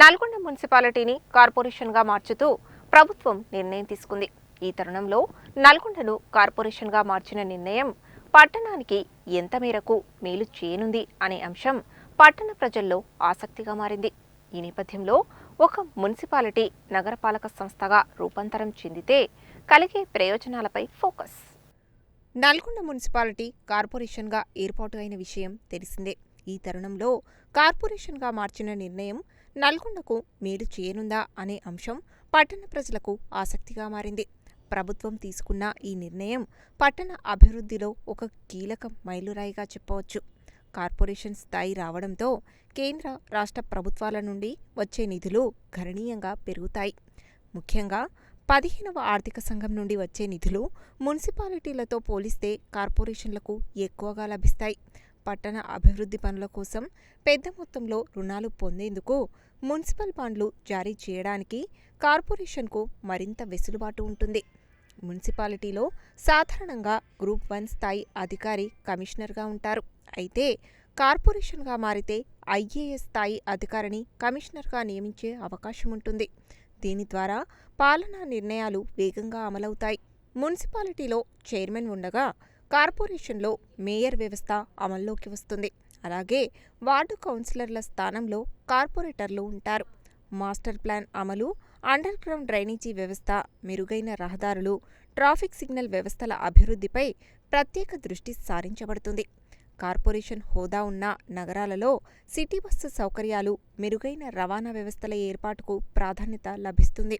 నల్గొండ మున్సిపాలిటీని కార్పొరేషన్గా మార్చుతూ ప్రభుత్వం నిర్ణయం తీసుకుంది. ఈ తరుణంలో నల్గొండను కార్పొరేషన్గా మార్చిన నిర్ణయం పట్టణానికి ఎంత మేరకు మేలు చేయనుంది అనే అంశం పట్టణ ప్రజల్లో ఆసక్తిగా మారింది. ఈ నేపథ్యంలో ఒక మున్సిపాలిటీ నగరపాలక సంస్థగా రూపాంతరం చెందితే కలిగే ప్రయోజనాలపై ఫోకస్. నల్గొండ మున్సిపాలిటీ కార్పొరేషన్గా ఏర్పాటు అయిన విషయం తెలిసిందే. ఈ తరుణంలో కార్పొరేషన్గా మార్చిన నిర్ణయం నల్గొండకు మేలు చేయనుందా అనే అంశం పట్టణ ప్రజలకు ఆసక్తిగా మారింది. ప్రభుత్వం తీసుకున్న ఈ నిర్ణయం పట్టణ అభివృద్ధిలో ఒక కీలక మైలురాయిగా చెప్పవచ్చు. కార్పొరేషన్ స్థాయి రావడంతో కేంద్ర రాష్ట్ర ప్రభుత్వాల నుండి వచ్చే నిధులు గణనీయంగా పెరుగుతాయి. ముఖ్యంగా పదిహేనవ ఆర్థిక సంఘం నుండి వచ్చే నిధులు మున్సిపాలిటీలతో పోలిస్తే కార్పొరేషన్లకు ఎక్కువగా లభిస్తాయి. పట్టణ అభివృద్ధి పనుల కోసం పెద్ద మొత్తంలో రుణాలు పొందేందుకు మున్సిపల్ బాండ్లు జారీ చేయడానికి కార్పొరేషన్కు మరింత వెసులుబాటు ఉంటుంది. మున్సిపాలిటీలో సాధారణంగా గ్రూప్ వన్ స్థాయి అధికారి కమిషనర్గా ఉంటారు. అయితే కార్పొరేషన్గా మారితే ఐఏఎస్ స్థాయి అధికారిని కమిషనర్గా నియమించే అవకాశం ఉంటుంది. దీని ద్వారా పాలనా నిర్ణయాలు వేగంగా అమలవుతాయి. మున్సిపాలిటీలో చైర్మన్ ఉండగా కార్పొరేషన్లో మేయర్ వ్యవస్థ అమల్లోకి వస్తుంది. అలాగే వార్డు కౌన్సిలర్ల స్థానంలో కార్పొరేటర్లు ఉంటారు. మాస్టర్ ప్లాన్ అమలు అండర్ గ్రౌండ్ డ్రైనేజీ వ్యవస్థ మెరుగైన రహదారులు ట్రాఫిక్ సిగ్నల్ వ్యవస్థల అభివృద్ధిపై ప్రత్యేక దృష్టి సారించబడుతుంది. కార్పొరేషన్ హోదా ఉన్న నగరాలలో సిటీ బస్సు సౌకర్యాలు మెరుగైన రవాణా వ్యవస్థల ఏర్పాటుకు ప్రాధాన్యత లభిస్తుంది.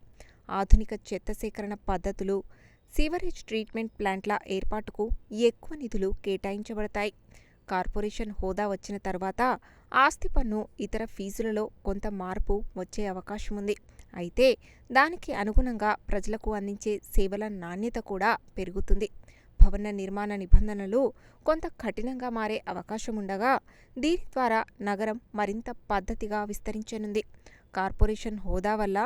ఆధునిక చెత్త సేకరణ పద్ధతులు సీవరేజ్ ట్రీట్మెంట్ ప్లాంట్ల ఏర్పాటుకు ఎక్కువ నిధులు కేటాయించబడతాయి. కార్పొరేషన్ హోదా వచ్చిన తర్వాత ఆస్తి పన్ను ఇతర ఫీజులలో కొంత మార్పు వచ్చే అవకాశం ఉంది. అయితే దానికి అనుగుణంగా ప్రజలకు అందించే సేవల నాణ్యత కూడా పెరుగుతుంది. భవన నిర్మాణ నిబంధనలు కొంత కఠినంగా మారే అవకాశం ఉండగా దీని ద్వారా నగరం మరింత పద్ధతిగా విస్తరించనుంది. కార్పొరేషన్ హోదా వల్ల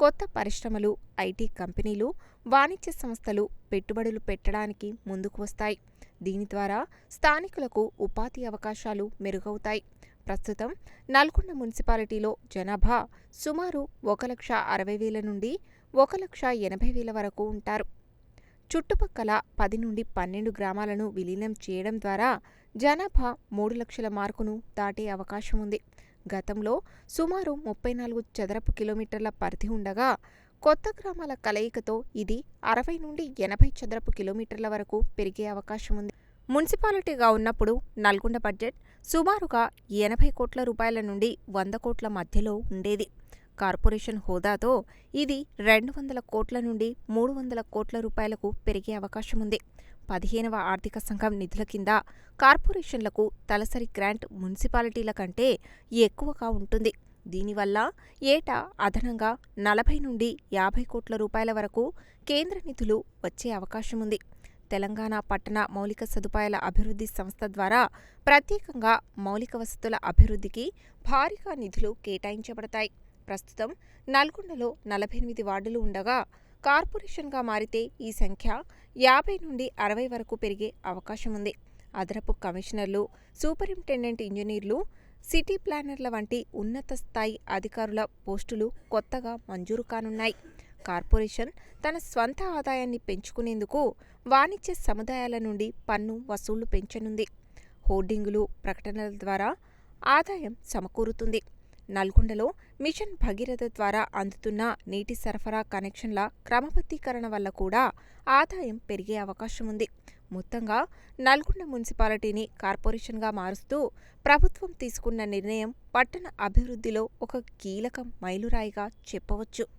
కొత్త పరిశ్రమలు ఐటీ కంపెనీలు వాణిజ్య సంస్థలు పెట్టుబడులు పెట్టడానికి ముందుకు వస్తాయి. దీని ద్వారా స్థానికులకు ఉపాధి అవకాశాలు మెరుగవుతాయి. ప్రస్తుతం నల్గొండ మున్సిపాలిటీలో జనాభా సుమారు ఒక లక్ష అరవై వేల నుండి ఒక లక్ష ఎనభై వేల వరకు ఉంటారు. చుట్టుపక్కల పది నుండి పన్నెండు గ్రామాలను విలీనం చేయడం ద్వారా జనాభా మూడు లక్షల మార్కును దాటే అవకాశం ఉంది. గతంలో సుమారు ముప్పై నాలుగు చదరపు కిలోమీటర్ల పరిధి ఉండగా కొత్త గ్రామాల కలయికతో ఇది అరవై నుండి ఎనభై చదరపు కిలోమీటర్ల వరకు పెరిగే అవకాశం ఉంది. మున్సిపాలిటీగా ఉన్నప్పుడు నల్గొండ బడ్జెట్ సుమారుగా ఎనభై కోట్ల రూపాయల నుండి వంద కోట్ల మధ్యలో ఉండేది. కార్పొరేషన్ హోదాతో ఇది రెండు వందల కోట్ల నుండి మూడు వందల కోట్ల రూపాయలకు పెరిగే అవకాశం ఉంది. పదిహేనవ ఆర్థిక సంఘం నిధుల కింద కార్పొరేషన్లకు తలసరి గ్రాంట్ మున్సిపాలిటీల కంటే ఎక్కువగా ఉంటుంది. దీనివల్ల ఏటా అదనంగా నలభై నుండి యాభై కోట్ల రూపాయల వరకు కేంద్ర నిధులు వచ్చే అవకాశం ఉంది. తెలంగాణ పట్టణ మౌలిక సదుపాయాల అభివృద్ధి సంస్థ ద్వారా ప్రత్యేకంగా మౌలిక వసతుల అభివృద్ధికి భారీగా నిధులు కేటాయించబడతాయి. ప్రస్తుతం నల్గొండలో నలభై ఎనిమిది వార్డులు ఉండగా కార్పొరేషన్గా మారితే ఈ సంఖ్య యాభై నుండి అరవై వరకు పెరిగే అవకాశం ఉంది. అదనపు కమిషనర్లు సూపరింటెండెంట్ ఇంజనీర్లు సిటీ ప్లానర్ల వంటి ఉన్నత స్థాయి అధికారుల పోస్టులు కొత్తగా మంజూరు కానున్నాయి. కార్పొరేషన్ తన స్వంత ఆదాయాన్ని పెంచుకునేందుకు వాణిజ్య సముదాయాల నుండి పన్ను వసూళ్ళు పెంచనుంది. హోర్డింగులు ప్రకటనల ద్వారా ఆదాయం సమకూరుతుంది. నల్గొండలో మిషన్ భగీరథ ద్వారా అందుతున్న నీటి సరఫరా కనెక్షన్ల క్రమబద్ధీకరణ వల్ల కూడా ఆదాయం పెరిగే అవకాశం ఉంది. మొత్తంగా నల్గొండ మున్సిపాలిటీని కార్పొరేషన్గా మారుస్తూ ప్రభుత్వం తీసుకున్న నిర్ణయం పట్టణ అభివృద్ధిలో ఒక కీలక మైలురాయిగా చెప్పవచ్చు.